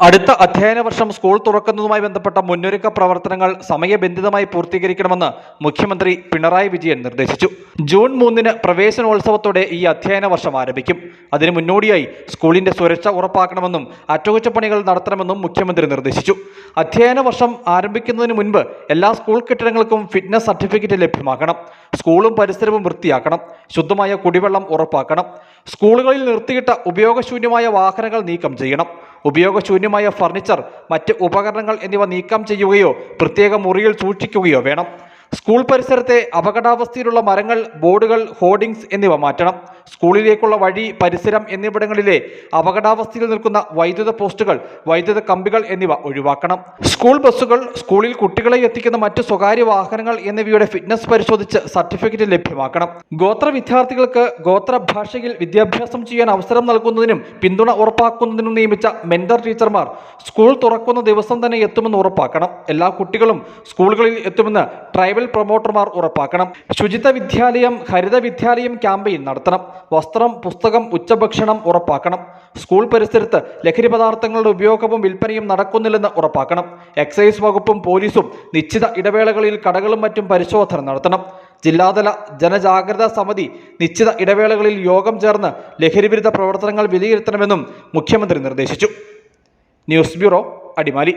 അടുത്ത അധ്യയന വർഷം സ്കൂൾ തുറക്കുന്നതുമായി ബന്ധപ്പെട്ട മുന്നൊരുക്ക പ്രവർത്തനങ്ങൾ സമയബന്ധിതമായി പൂർത്തീകരിക്കണമെന്ന് മുഖ്യമന്ത്രി പിണറായി വിജയൻ നിർദ്ദേശിച്ചു. ജൂൺ മൂന്നിന് പ്രവേശനോത്സവത്തോടെ ഈ അധ്യയന വർഷം ആരംഭിക്കും. അതിനു മുന്നോടിയായി സ്കൂളിന്റെ സുരക്ഷ ഉറപ്പാക്കണമെന്നും അറ്റകുറ്റപ്പണികൾ നടത്തണമെന്നും മുഖ്യമന്ത്രി നിർദ്ദേശിച്ചു. അധ്യയന വർഷം ആരംഭിക്കുന്നതിന് മുൻപ് എല്ലാ സ്കൂൾ കെട്ടിടങ്ങൾക്കും ഫിറ്റ്നസ് സർട്ടിഫിക്കറ്റ് ലഭ്യമാക്കണം. സ്കൂളും പരിസരവും വൃത്തിയാക്കണം. ശുദ്ധമായ കുടിവെള്ളം ഉറപ്പാക്കണം. സ്കൂളുകളിൽ നിർത്തിയിട്ട ഉപയോഗശൂന്യമായ വാഹനങ്ങൾ നീക്കം ചെയ്യണം. ഉപയോഗശൂന്യമായ ഫർണിച്ചർ മറ്റ് ഉപകരണങ്ങൾ എന്നിവ നീക്കം ചെയ്യുകയോ പ്രത്യേക മുറിയിൽ സൂക്ഷിക്കുകയോ വേണം. സ്കൂൾ പരിസരത്തെ അപകടാവസ്ഥയിലുള്ള മരങ്ങൾ ബോർഡുകൾ ഹോർഡിംഗ്സ് എന്നിവ മാറ്റണം. സ്കൂളിലേക്കുള്ള വഴി പരിസരം എന്നിവിടങ്ങളിലെ അപകടാവസ്ഥയിൽ നിൽക്കുന്ന വൈദ്യുത പോസ്റ്റുകൾ വൈദ്യുത കമ്പികൾ എന്നിവ ഒഴിവാക്കണം. സ്കൂൾ ബസ്സുകൾ സ്കൂളിൽ കുട്ടികളെ എത്തിക്കുന്ന മറ്റ് സ്വകാര്യ വാഹനങ്ങൾ എന്നിവയുടെ ഫിറ്റ്നസ് പരിശോധിച്ച് സർട്ടിഫിക്കറ്റ് ലഭ്യമാക്കണം. ഗോത്ര വിദ്യാർത്ഥികൾക്ക് ഗോത്ര ഭാഷയിൽ വിദ്യാഭ്യാസം ചെയ്യാൻ അവസരം നൽകുന്നതിനും പിന്തുണ ഉറപ്പാക്കുന്നതിനും നിയമിച്ച മെന്റർ ടീച്ചർമാർ സ്കൂൾ തുറക്കുന്ന ദിവസം തന്നെ എത്തുമെന്ന് ഉറപ്പാക്കണം. എല്ലാ കുട്ടികളും സ്കൂളുകളിൽ എത്തുമെന്ന് ട്രൈബൽ പ്രൊമോട്ടർമാർ ഉറപ്പാക്കണം. ശുചിത്വ വിദ്യാലയം ഹരിത വിദ്യാലയം ക്യാമ്പയിൻ നടത്തണം. വസ്ത്രം പുസ്തകം ഉച്ചഭക്ഷണം ഉറപ്പാക്കണം. സ്കൂൾ പരിസരത്ത് ലഹരി പദാർത്ഥങ്ങളുടെ ഉപയോഗവും വിൽപ്പനയും നടക്കുന്നില്ലെന്ന് ഉറപ്പാക്കണം. എക്സൈസ് വകുപ്പും പോലീസും നിശ്ചിത ഇടവേളകളിൽ കടകളും മറ്റും പരിശോധന നടത്തണം. ജില്ലാതല ജനജാഗ്രതാ സമിതി നിശ്ചിത ഇടവേളകളിൽ യോഗം ചേർന്ന് ലഹരിവിരുദ്ധ പ്രവർത്തനങ്ങൾ വിലയിരുത്തണമെന്നും മുഖ്യമന്ത്രി നിർദ്ദേശിച്ചു. News bureau Adimali.